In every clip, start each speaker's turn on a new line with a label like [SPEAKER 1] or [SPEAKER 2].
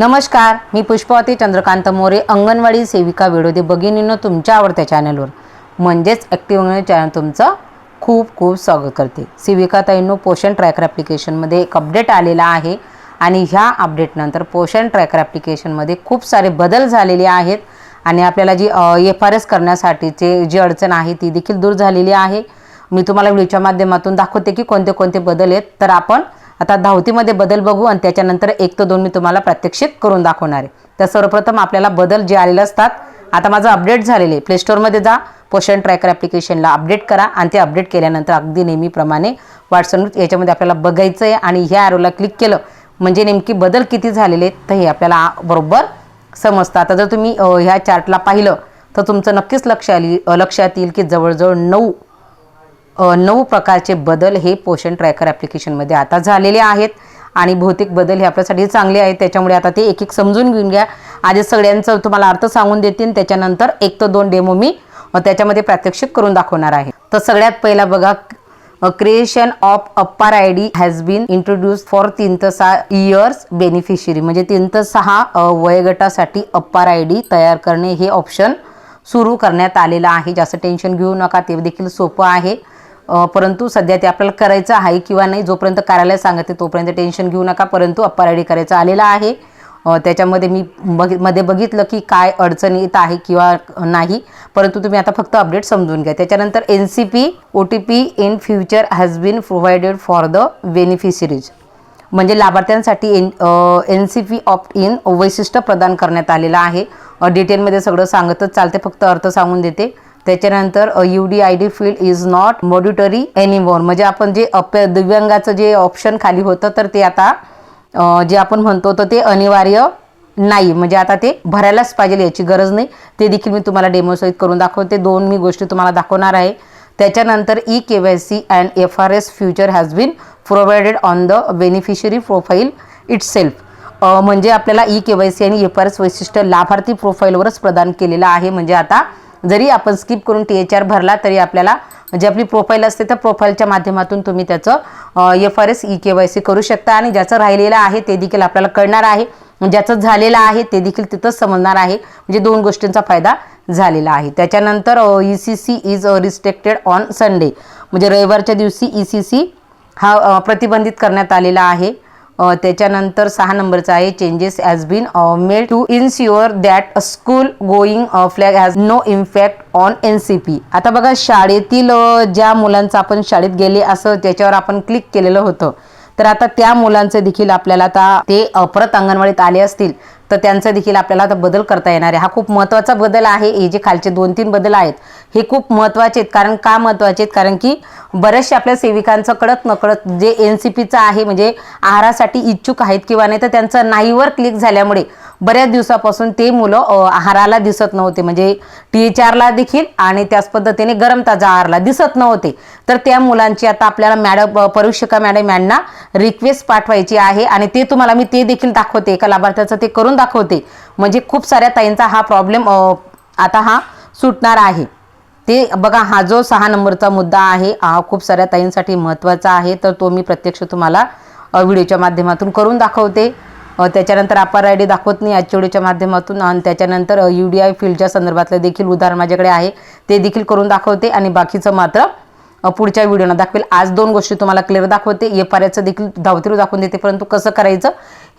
[SPEAKER 1] नमस्कार मी पुष्पावती चंद्रकांत मोरे अंगणवाडी सेविका विडोदे भगिनीनं तुमच्या आवडत्या चॅनलवर. म्हणजेच ॲक्टिव्ह चॅनल तुमचं खूप खूप स्वागत करते. सेविकाताईंनो पोषण ट्रॅकर ॲप्लिकेशनमध्ये एक अपडेट आलेला आहे आणि ह्या अपडेटनंतर पोषण ट्रॅकर ॲप्लिकेशनमध्ये खूप सारे बदल झालेले आहेत आणि आपल्याला जी एफ आर एस करण्यासाठीचे जी अडचण आहे ती देखील दूर झालेली आहे. मी तुम्हाला व्हिडिओच्या माध्यमातून दाखवते की कोणते कोणते बदल आहेत. तर आपण आता धावतीमध्ये बदल बघू आणि त्याच्यानंतर एक तर दोन मी तुम्हाला प्रात्यक्षिक करून दाखवणार आहे. तर सर्वप्रथम आपल्याला बदल जे आलेले असतात आता माझं अपडेट झालेले आहे. स्टोअरमध्ये जा पोषण ट्रॅकर ॲप्लिकेशनला अपडेट करा आणि ते अपडेट केल्यानंतर अगदी नेहमीप्रमाणे व्हॉट्सअप याच्यामध्ये आपल्याला बघायचं आहे आणि ह्या ॲरोला क्लिक केलं म्हणजे नेमकी बदल किती झालेले आहेत तर हे आपल्याला बरोबर समजतं. आता जर तुम्ही ह्या चार्टला पाहिलं तर तुमचं नक्कीच लक्ष आली लक्षात येईल की जवळजवळ नऊ नऊ प्रकारचे बदल हे पोषण ट्रॅकर ॲप्लिकेशनमध्ये आता झालेले आहेत. आणि भौतिक बदल हे आपल्यासाठी चांगले आहेत. त्याच्यामुळे आता ते एक एक समजून घेऊन घ्या. आधी सगळ्यांचं तुम्हाला अर्थ सांगून देतील. त्याच्यानंतर एक तर दोन डेमो मी त्याच्यामध्ये प्रात्यक्षिक करून दाखवणार आहे. तर सगळ्यात पहिला बघा creation of upper I D has been introduce for तीन ते सहा इयर्स बेनिफिशरी म्हणजे तीन ते सहा वयोगटासाठी अप्पर आय डी तयार करणे हे ऑप्शन सुरू करण्यात आलेलं आहे. जास्त टेन्शन घेऊ नका. ते देखील सोपं आहे. परंतु सध्या ते आपल्याला करायचं आहे किंवा नाही जोपर्यंत कार्यालय सांगते तोपर्यंत टेन्शन घेऊ नका परंतु अप्पा आय डी करायचं आलेलं आहे. त्याच्यामध्ये मी बघमध्ये बघितलं की काय अडचण येत आहे किंवा नाही परंतु तुम्ही आता फक्त अपडेट समजून घ्या. त्याच्यानंतर N C P O T P in feature has been provided for the beneficiaries म्हणजे लाभार्थ्यांसाठी N N C P opt in वैशिष्ट्य प्रदान करण्यात आलेलं आहे. डिटेलमध्ये सगळं सांगतच चालते फक्त अर्थ सांगून देते. त्याच्यानंतर U D I D field is not mandatory anymore म्हणजे आपण जे अप दिव्यांगाचं जे ऑप्शन खाली होतं तर ते आता जे आपण म्हणतो तर ते अनिवार्य नाही. म्हणजे आता ते भरायलाच पाहिजे याची गरज नाही. ते देखील मी तुम्हाला डेमोसहित करून दाखवते. दोन मी गोष्टी तुम्हाला दाखवणार आहे. त्याच्यानंतर E K Y C and F R S feature has been provided on the beneficiary profile itself म्हणजे आपल्याला ई के वाय सी आणि एफ आर एस वैशिष्ट्य लाभार्थी प्रोफाईलवरच प्रदान केलेलं आहे. म्हणजे आता जरी आपण स्किप करून टी एच आर भरला तरी आपल्याला जी आपली प्रोफाईल असते त्या प्रोफाईलच्या माध्यमातून तुम्ही त्याचं F R S E K Y C करू शकता. आणि ज्याचं राहिलेलं आहे ते देखील आपल्याला कळणार आहे. ज्याचं झालेलं आहे ते देखील तिथंच समजणार आहे. म्हणजे दोन गोष्टींचा फायदा झालेला आहे. त्याच्यानंतर E C C is restricted on Sunday म्हणजे रविवारच्या दिवशी ई सी सी हा प्रतिबंधित करण्यात आलेला आहे. त्याच्यानंतर सहा नंबरचा आहे changes has been made to ensure that school going flag has no impact on N C P आता बघा शाळेतील ज्या मुलांचं आपण शाळेत गेले असं त्याच्यावर आपण क्लिक केलेलं होतं. तर आता त्या मुलांचं देखील आपल्याला आता ते परत अंगणवाडीत आले असतील. तर त्यांचा देखील आपल्याला आता बदल करता येणार आहे. हा खूप महत्त्वाचा बदल आहे. हे जे खालचे दोन तीन बदल आहेत हे खूप महत्त्वाचे आहेत. कारण का महत्त्वाचे आहेत? कारण की बरेचसे आपल्या सेविकांचं कळत नकळत जे एन सी पीचं आहे म्हणजे आहारासाठी इच्छुक आहेत किंवा नाही तर त्यांचं नाहीवर क्लिक झाल्यामुळे बऱ्याच दिवसापासून ते मुलं आहाराला दिसत नव्हते. म्हणजे टी एच आरला देखील आणि त्याच पद्धतीने गरम ताजा आहारला दिसत नव्हते. तर त्या मुलांची आता आपल्याला मॅडम परीक्षिका मॅडम यांना रिक्वेस्ट पाठवायची आहे आणि ते तुम्हाला मी ते देखील दाखवते. एका लाभार्थ्याचं ते करून दाखवते. म्हणजे खूप साऱ्या ताईंचा हा प्रॉब्लेम आता हा सुटणार आहे. ते बघा हा जो सहा नंबरचा मुद्दा आहे हा खूप साऱ्या ताईंसाठी महत्त्वाचा आहे. तर तो मी प्रत्यक्ष तुम्हाला व्हिडिओच्या माध्यमातून करून दाखवते. त्याच्यानंतर अपार आय डी दाखवत नाही आजच्या व्हिडिओच्या माध्यमातून. आणि त्याच्यानंतर यू डी आय फील्डच्या संदर्भातलं देखील उदाहरण माझ्याकडे आहे. ते देखील करून दाखवते. आणि बाकीचं मात्र पुढच्या व्हिडिओनं दाखवेल. आज दोन गोष्टी तुम्हाला क्लिअर दाखवते. एफ देखील धावतीवर दाखवून देते परंतु कसं करायचं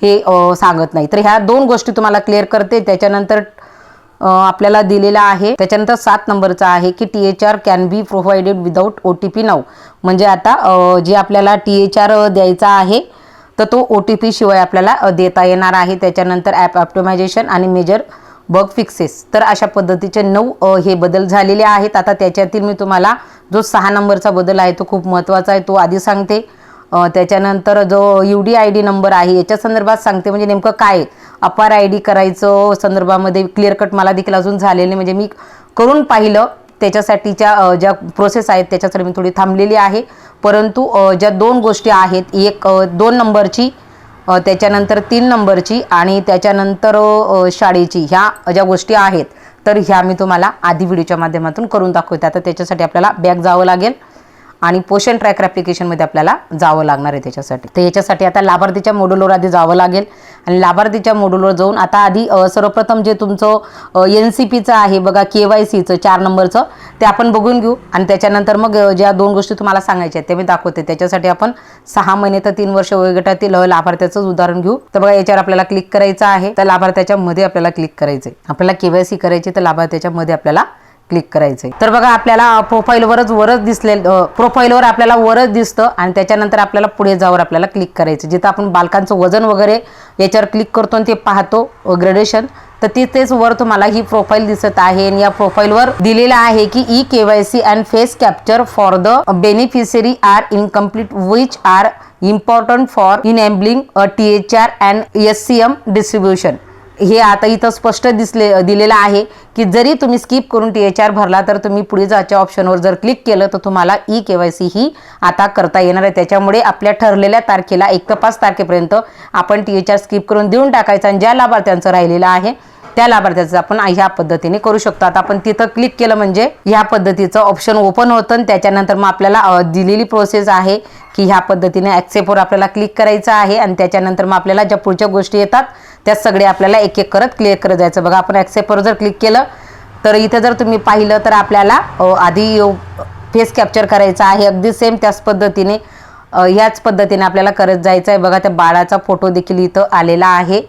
[SPEAKER 1] हे सांगत नाही. तर ह्या दोन गोष्टी तुम्हाला क्लिअर करते. त्याच्यानंतर आपल्याला दिलेला आहे त्याच्यानंतर सात नंबरचा आहे की T H R can be provided without O T P नाव म्हणजे आता जे आपल्याला टी एच आर द्यायचा आहे तर तो ओ टी पी शिवाय आपल्याला देता येणार आहे. त्याच्यानंतर ॲप ऑप्टोमायझेशन आणि मेजर बग फिक्सेस तर अशा पद्धतीचे नऊ अ, हे बदल झालेले आहेत. आता त्याच्यातील मी तुम्हाला जो सहा नंबरचा बदल आहे तो खूप महत्त्वाचा आहे तो आधी सांगते. त्याच्यानंतर जो U D I D number आहे याच्या संदर्भात सांगते. म्हणजे नेमकं काय अपार आय डी करायचं संदर्भामध्ये क्लिअर कट मला देखील अजून झालेले नाही. म्हणजे मी करून पाहिलं त्याच्यासाठीच्या ज्या प्रोसेस आहेत त्याच्यासाठी मी थोडी थांबलेली आहे. परंतु ज्या दोन गोष्टी आहेत एक दोन नंबरची त्याच्यानंतर तीन नंबरची आणि त्याच्यानंतर शाळेची ह्या ज्या गोष्टी आहेत तर ह्या मी तुम्हाला आधी व्हिडिओच्या माध्यमातून करून दाखवते. आता त्याच्यासाठी आपल्याला बॅग जावं लागेल. आणि पोषण ट्रॅकर ॲप्लिकेशनमध्ये आपल्याला जावं लागणार आहे त्याच्यासाठी. तर याच्यासाठी आता लाभार्थीच्या मॉड्यूलवर आधी जावं लागेल. आणि लाभार्थीच्या मॉड्यूलवर जाऊन आता आधी सर्वप्रथम जे तुमचं एन सी पीचं आहे बघा के वाय सीचं चार नंबरचं ते आपण बघून घेऊ. आणि त्याच्यानंतर मग ज्या दोन गोष्टी तुम्हाला सांगायच्या आहेत ते मी दाखवते. त्याच्यासाठी आपण सहा महिने तर तीन वर्ष वयोगटातील लाभार्थ्याचंच उदाहरण घेऊ. तर बघा याच्यावर आपल्याला क्लिक करायचं आहे. तर लाभार्थ्याच्या मध्ये आपल्याला क्लिक करायचं आहे आपल्याला केवायसी करायची तर लाभार्थ्याच्या मध्ये आपल्याला क्लिक करायचंय. तर बघा आपल्याला प्रोफाईलवरच वरच दिसले प्रोफाईलवर आपल्याला वरच दिसतं आणि त्याच्यानंतर आपल्याला पुढे जावर आपल्याला क्लिक करायचं जिथं आपण बालकांचं वजन वगैरे याच्यावर क्लिक करतो आणि ते पाहतो ग्रेडेशन तर तिथेच वर तुम्हाला ही प्रोफाईल दिसत आहे. आणि या प्रोफाईलवर दिलेलं आहे की E K Y C and face capture for the beneficiary are incomplete which are important for enabling T H R and S C M distribution हे आता इथं स्पष्ट दिसले दिलेलं आहे की जरी तुम्ही स्किप करून टी एच आर भरला तर तुम्ही पुढे जायच्या ऑप्शनवर जर क्लिक केलं तर तुम्हाला ई के वाय सी ही आता करता येणार आहे. त्याच्यामुळे आपल्या ठरलेल्या तारखेला एक ते पाच तारखेपर्यंत आपण टी एच आर स्किप करून देऊन टाकायचं आणि ज्या लाभार्थ्यांचं राहिलेलं आहे त्या लाभार्थ्याचं आपण ह्या पद्धतीने करू शकतो. आता आपण तिथं क्लिक केलं म्हणजे ह्या पद्धतीचं ऑप्शन ओपन होतं आणि त्याच्यानंतर मग आपल्याला दिलेली प्रोसेस आहे की ह्या पद्धतीने ॲक्सेपवर आपल्याला क्लिक करायचं आहे आणि त्याच्यानंतर मग आपल्याला ज्या पुढच्या गोष्टी येतात त्या सगळे आपल्याला एक एक करत क्लिअर करत जायचं. बघा आपण ॲक्सेप्टवर जर क्लिक केलं तर इथं जर तुम्ही पाहिलं तर आपल्याला आधी फेस कॅप्चर करायचं आहे. अगदी सेम त्याच पद्धतीने ह्याच पद्धतीने आपल्याला करत जायचं आहे बघा त्या बाळाचा फोटो देखील इथं आलेला आहे.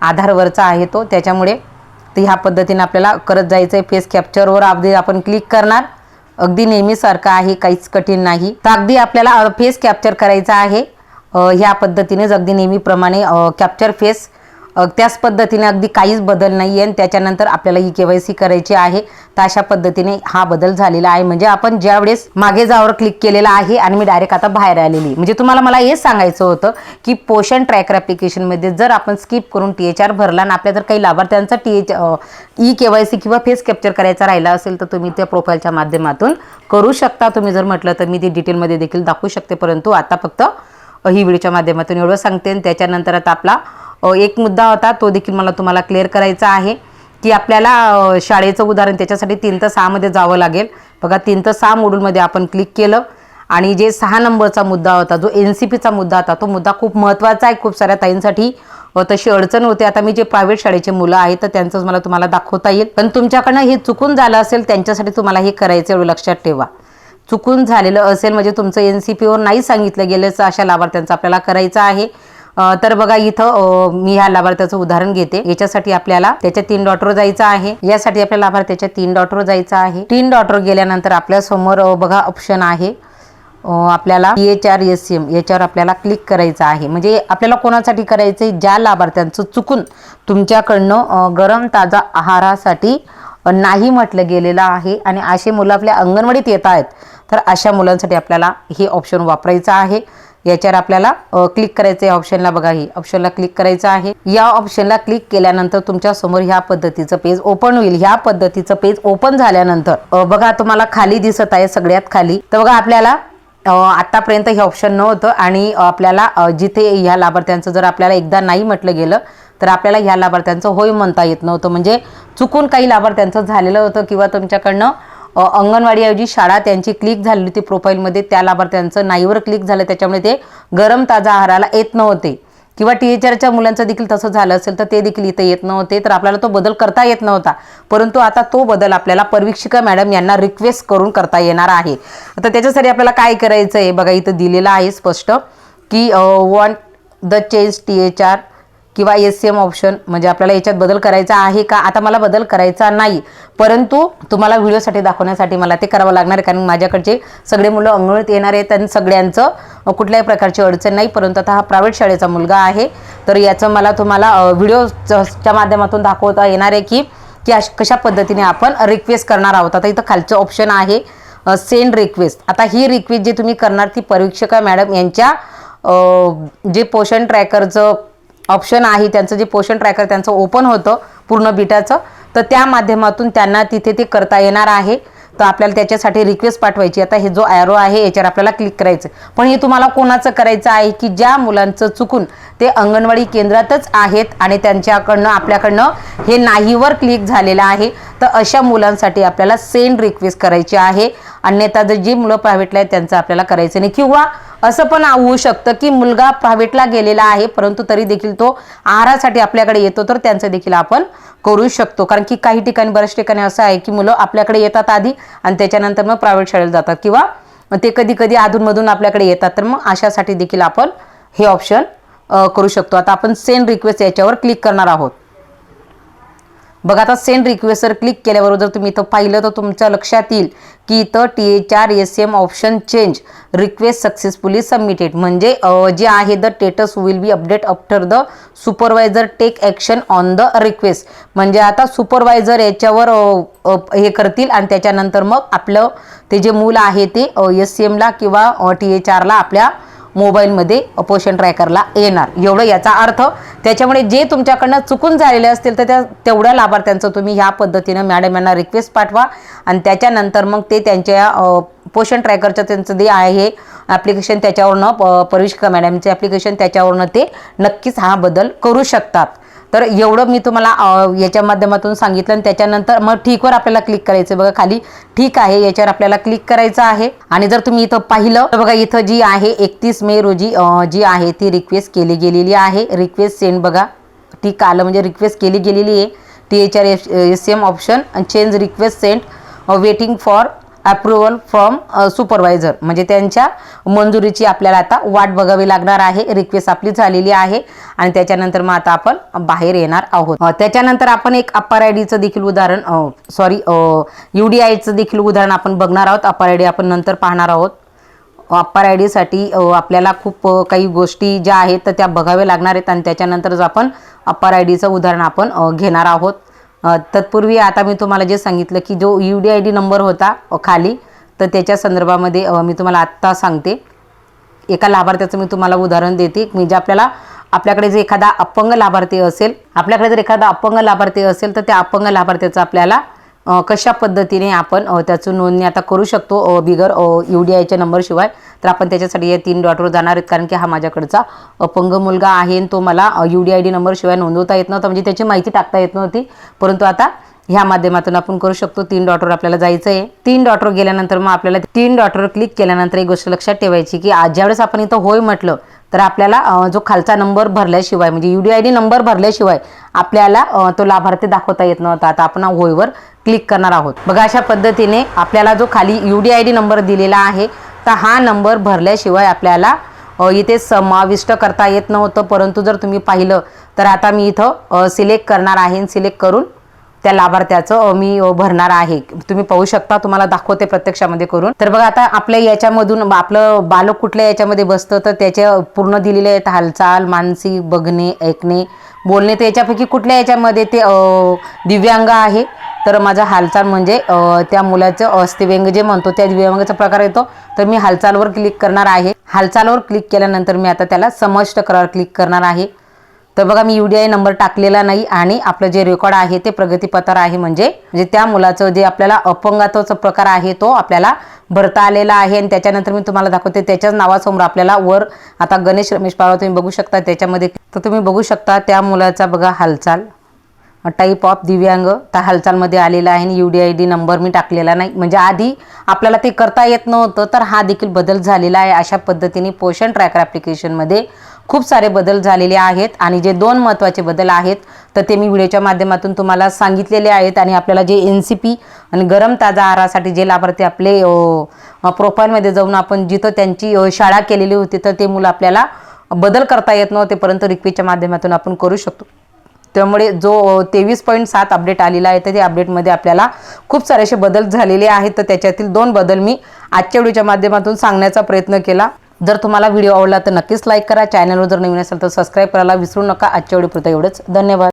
[SPEAKER 1] आधारवरचा आहे तो. त्याच्यामुळे तर ह्या पद्धतीने आपल्याला करत जायचं आहे फेस कॅप्चरवर अगदी आपण क्लिक करणार. अगदी नेहमीसारखं आहे काहीच कठीण नाही. तर अगदी आपल्याला फेस कॅप्चर करायचा आहे. ह्या पद्धतीनेच अगदी नेहमीप्रमाणे कॅप्चर फेस त्याच पद्धतीने अगदी काहीच बदल नाही आहे आणि त्याच्यानंतर आपल्याला ही के वाय सी करायची आहे. तर अशा पद्धतीने हा बदल झालेला आहे. म्हणजे आपण ज्यावेळेस मागे जावर क्लिक केलेला आहे आणि मी डायरेक्ट आता बाहेर आलेली म्हणजे तुम्हाला मला हेच सांगायचं होतं की पोषण ट्रॅकर ॲप्लिकेशनमध्ये जर आपण स्किप करून टी एच आर भरला आणि आपल्या जर काही लाभार्थ्यांचा T H E K Y C किंवा फेस कॅप्चर करायचा राहिला असेल तर तुम्ही त्या प्रोफाईलच्या माध्यमातून करू शकता. तुम्ही जर म्हटलं तर मी ते डिटेलमध्ये देखील दाखवू शकते. परंतु आता फक्त ही व्हिडिओच्या माध्यमातून एवढं सांगते आणि त्याच्यानंतर आता आपला एक मुद्दा होता तो देखील मला तुम्हाला क्लिअर करायचा आहे की आपल्याला शाळेचं उदाहरण त्याच्यासाठी तीन तर सहामध्ये जावं लागेल. बघा तीन तर सहा मॉड्यूलमध्ये आपण क्लिक केलं आणि जे सहा नंबरचा मुद्दा होता जो एन सी पीचा मुद्दा होता तो मुद्दा खूप महत्त्वाचा आहे खूप साऱ्या ताईंसाठी. तशी अडचण होते. आता मी जे प्रायव्हेट शाळेचे मुलं आहेत तर त्यांचंच मला तुम्हाला दाखवता येईल. पण तुमच्याकडनं हे चुकून झालं असेल त्यांच्यासाठी तुम्हाला हे करायचं एवढं लक्षात ठेवा. चुकून झालेलं असेल म्हणजे तुमचं एन सी पीवर नाही सांगितलं गेल्याचं अशा लाभार्थ्यांचं आपल्याला करायचं आहे. तर बघा इथं मी ह्या लाभार्थ्याचं उदाहरण घेते. याच्यासाठी आपल्याला त्याच्या तीन डॉटवर जायचं आहे. यासाठी आपल्या लाभार्थ्याच्या तीन डॉटवर जायचं आहे. तीन डॉटवर गेल्यानंतर आपल्यासमोर बघा ऑप्शन आहे. आपल्याला P H R S M याच्यावर आपल्याला क्लिक करायचं आहे. म्हणजे आपल्याला कोणासाठी करायचं आहे ज्या लाभार्थ्यांचं चुकून तुमच्याकडनं गरम ताजा आहारासाठी नाही म्हटलं गेलेलं आहे आणि असे मुलं आपल्या अंगणवाडीत येत आहेत तर अशा मुलांसाठी आपल्याला हे ऑप्शन वापरायचं आहे. याच्यावर आपल्याला क्लिक करायचं आहे ऑप्शनला बघा ही. ऑप्शनला क्लिक करायचं आहे. या ऑप्शनला क्लिक केल्यानंतर तुमच्यासमोर ह्या पद्धतीचं पेज ओपन होईल. ह्या पद्धतीचं पेज ओपन झाल्यानंतर बघा तुम्हाला खाली दिसत आहे सगळ्यात खाली. तर बघा आपल्याला आतापर्यंत हे ऑप्शन नव्हतं आणि आपल्याला जिथे ह्या लाभार्थ्यांचं जर आपल्याला एकदा नाही म्हटलं गेलं तर आपल्याला ह्या लाभार्थ्यांचं होय म्हणता येत नव्हतं. म्हणजे चुकून काही लाभार्थ्यांचं झालेलं होतं किंवा तुमच्याकडनं अंगणवाडीऐवजी शाळा त्यांची क्लिक झाली होती प्रोफाईलमध्ये त्या लाभार्थ्यांचं नाहीवर क्लिक झालं. त्याच्यामुळे ते गरम ताजा आहाराला येत नव्हते. किंवा टी एच आरच्या मुलांचं देखील तसं झालं असेल तर ते देखील इथं येत नव्हते. तर आपल्याला तो बदल करता येत नव्हता. परंतु आता तो बदल आपल्याला परवीक्षिका मॅडम यांना रिक्वेस्ट करून करता येणार आहे. आता त्याच्यासाठी आपल्याला काय करायचं आहे बघा इथं दिलेलं आहे स्पष्ट की want the change T H R किंवा एस सी एम ऑप्शन म्हणजे आपल्याला याच्यात बदल करायचा आहे का? आता मला बदल करायचा नाही. परंतु तुम्हाला व्हिडिओसाठी दाखवण्यासाठी मला ते करावं लागणार आहे. कारण माझ्याकडचे सगळे मुलं अंगणवाडीत येणार आहेत आणि सगळ्यांचं कुठल्याही प्रकारची अडचण नाही. परंतु आता हा प्रायव्हेट शाळेचा मुलगा आहे. तर याचं मला तुम्हाला व्हिडिओच्या माध्यमातून दाखवता येणार आहे की की अश कशा पद्धतीने आपण रिक्वेस्ट करणार आहोत. आता इथं खालचं ऑप्शन आहे सेंड रिक्वेस्ट आता ही रिक्वेस्ट जी तुम्ही करणार ती परीक्षका मॅडम यांच्या जे पोषण ट्रॅकरचं ऑप्शन आहे. त्यांचं जे पोषण ट्रॅकर त्यांचं ओपन होतं पूर्ण बिटाचं तर त्या माध्यमातून त्यांना तिथे ते करता येणार आहे. तर आपल्याला त्याच्यासाठी रिक्वेस्ट पाठवायची. आता हे जो ॲरो आहे याच्यावर आपल्याला क्लिक करायचं पण हे तुम्हाला कोणाचं करायचं आहे की ज्या मुलांचं चुकून ते अंगणवाडी केंद्रातच आहेत आणि त्यांच्याकडनं आपल्याकडनं हे नाहीवर क्लिक झालेलं आहे. तर अशा मुलांसाठी आपल्याला सेंड रिक्वेस्ट करायची आहे. अन्यथा जर जी मुलं प्रायव्हेटला आहेत त्यांचं आपल्याला करायचं नाही. किंवा असं पण होऊ शकतं की मुलगा प्रायव्हेटला गेलेला आहे परंतु तरी देखील तो आहारासाठी आपल्याकडे येतो तर त्यांचं देखील आपण करू शकतो. कारण की काही ठिकाणी बऱ्याच ठिकाणी असं आहे की मुलं आपल्याकडे येतात आधी आणि त्याच्यानंतर मग प्रायव्हेट शाळेला जातात. किंवा ते कधी कधी अधूनमधून आपल्याकडे येतात तर मग अशासाठी देखील आपण हे ऑप्शन करू शकतो. आता आपण सेंड रिक्वेस्ट याच्यावर क्लिक करणार आहोत. बघा आता सेंड रिक्वेस्टवर क्लिक केल्याबरोबर जर तुम्ही इथं पाहिलं तर तुमच्या लक्षात येईल की इथं T H R S M option change request successfully submitted म्हणजे जे आहे the status will be update after the supervisor take action on the request म्हणजे आता सुपरवायझर याच्यावर हे करतील आणि त्याच्यानंतर मग आपलं ते जे मूल आहे ते एस सी एमला किंवा टी एच आरला आपल्या मोबाईलमध्ये पोषण ट्रॅकरला येणार. एवढं याचा अर्थ त्याच्यामुळे जे तुमच्याकडनं चुकून झालेले असतील तर त्या तेवढ्या लाभार्थ्यांचं तुम्ही ह्या पद्धतीनं मॅडम यांना रिक्वेस्ट पाठवा. आणि त्याच्यानंतर मग ते त्यांच्या पोषण ट्रॅकरचं त्यांचं जे आहे ॲप्लिकेशन त्याच्यावरनं प परविष्का मॅडमचे ॲप्लिकेशन त्याच्यावरनं ते नक्कीच हा बदल करू शकतात. तर एवढं मी तुम्हाला याच्या माध्यमातून सांगितलं आणि त्याच्यानंतर मग ठीकवर आपल्याला क्लिक करायचं. बघा खाली ठीक आहे याच्यावर आपल्याला क्लिक करायचं आहे. आणि जर तुम्ही इथं पाहिलं तर बघा इथं जी आहे एकतीस मे रोजी जी आहे ती रिक्वेस्ट केली गेलेली आहे. रिक्वेस्ट सेंड बघा ती काल म्हणजे रिक्वेस्ट केली गेलेली आहे. T H R S S M option change request send waiting for approval from supervisor म्हणजे त्यांच्या मंजुरीची आपल्याला आता वाट बघावी लागणार आहे. रिक्वेस्ट आपली झालेली आहे. आणि त्याच्यानंतर मग आता आपण बाहेर येणार आहोत. त्याच्यानंतर आपण एक अप्पर आय डीचं देखील उदाहरण सॉरी यू डी आयचं देखील उदाहरण आपण बघणार आहोत. अप्पर आय डी आपण नंतर पाहणार आहोत. अप्पर आय डीसाठी आपल्याला खूप काही गोष्टी ज्या आहेत तर त्या बघाव्या लागणार आहेत. आणि त्याच्यानंतरच आपण अप्पर आय डीचं उदाहरण आपण घेणार आहोत. तत्पूर्वी आता मी तुम्हाला जे सांगितलं की जो U D I D number होता खाली तर त्याच्या संदर्भामध्ये मी तुम्हाला आत्ता सांगते. एका लाभार्थ्याचं मी तुम्हाला उदाहरण देते. म्हणजे आपल्याला आपल्याकडे जर एखादा अपंग लाभार्थी असेल आपल्याकडे जर एखादा अपंग लाभार्थी असेल तर त्या अपंग लाभार्थ्याचं आपल्याला कशा पद्धतीने आपण त्याचं नोंदणी आता करू शकतो बिगर यू डी आयच्या नंबरशिवाय. तर आपण त्याच्यासाठी या तीन डॉटवर जाणार आहेत कारण की हा माझ्याकडचा अपंग मुलगा आहे आणि तो मला यू डी आय डी नंबरशिवाय नोंदवता येत नव्हता म्हणजे त्याची माहिती टाकता येत नव्हती. परंतु आता ह्या माध्यमातून आपण करू शकतो तीन डॉटवर आपल्याला जायचं आहे तीन डॉटवर गेल्यानंतर मग आपल्याला तीन डॉटवर क्लिक केल्यानंतर एक गोष्ट लक्षात ठेवायची की आज ज्यावेळेस आपण इथं होय म्हटलं तर आपल्याला जो खालचा नंबर भरल्याशिवाय म्हणजे U D I D number भरल्याशिवाय आपल्याला तो लाभार्थी दाखवता येत नव्हता. आता आपण होयवर क्लिक करणार आहोत. बघा अशा पद्धतीने आपल्याला जो खाली U D I D number दिलेला आहे तर हा नंबर भरल्याशिवाय आपल्याला इथे समाविष्ट करता येत नव्हतं. परंतु जर तुम्ही पाहिलं तर आता मी इथं सिलेक्ट करणार आहे सिलेक्ट करून त्या लाभार्थ्याचं मी भरणार आहे. तुम्ही पाहू शकता तुम्हाला दाखवते प्रत्यक्षामध्ये करून. तर बघा आता आपल्या याच्यामधून आपलं बालक कुठल्या याच्यामध्ये बसतं तर त्याच्या पूर्ण दिलेले आहेत हालचाल मानसिक बघणे ऐकणे बोलणे तर याच्यापैकी कुठल्या याच्यामध्ये ते दिव्यांग आहे? तर माझा हालचाल म्हणजे त्या मुलाचं अस्थिव्यंग जे म्हणतो त्या दिव्यांगाचा प्रकार येतो. तर मी हालचालवर क्लिक करणार आहे. हालचालवर क्लिक केल्यानंतर मी आता त्याला समष्ट करावर क्लिक करणार आहे. तर बघा मी यू डी आय नंबर टाकलेला नाही आणि आपलं जे रेकॉर्ड आहे ते प्रगतीपत्र आहे म्हणजे म्हणजे त्या मुलाचं जे आपल्याला अपंगात्वाचा प्रकार आहे तो आपल्याला भरता आलेला आहे. आणि त्याच्यानंतर मी तुम्हाला दाखवते त्याच्याच नावासमोर आपल्याला वर आता गणेश रमेश पारवा तुम्ही बघू शकता त्याच्यामध्ये. तर तुम्ही बघू शकता त्या मुलाचा बघा हालचाल. टाईप ऑफ दिव्यांग त्या हालचालमध्ये आलेला आहे आणि U D I D number मी टाकलेला नाही. म्हणजे आधी आपल्याला ते करता येत नव्हतं तर हा देखील बदल झालेला आहे. अशा पद्धतीने पोषण ट्रॅकर ॲप्लिकेशनमध्ये खूप सारे बदल झालेले आहेत. आणि जे दोन महत्त्वाचे बदल आहेत तर ते मी व्हिडिओच्या माध्यमातून तुम्हाला सांगितलेले आहेत. आणि आपल्याला जे एन सी पी आणि गरम ताजा आहारासाठी जे लाभार्थी आपले प्रोफाईलमध्ये जाऊन आपण जिथं त्यांची शाळा केलेली होती तर ते मुलं आपल्याला बदल करता येत नव्हते परंतु रिक्वेस्टच्या माध्यमातून आपण करू शकतो. त्यामुळे जो तेवीस पॉईंट सात अपडेट आलेला आहे तर त्या अपडेटमध्ये आपल्याला खूप सारे असे बदल झालेले आहेत. तर त्याच्यातील दोन बदल मी आजच्या व्हिडिओच्या माध्यमातून सांगण्याचा प्रयत्न केला. जर तुम्हाला व्हिडिओ आवडला तर नक्कीच लाईक करा. चॅनलवर जर नवीन असेल तर सबस्क्राईब करायला विसरू नका. आजच्या व्हिडिओपुरतं एवढंच. धन्यवाद.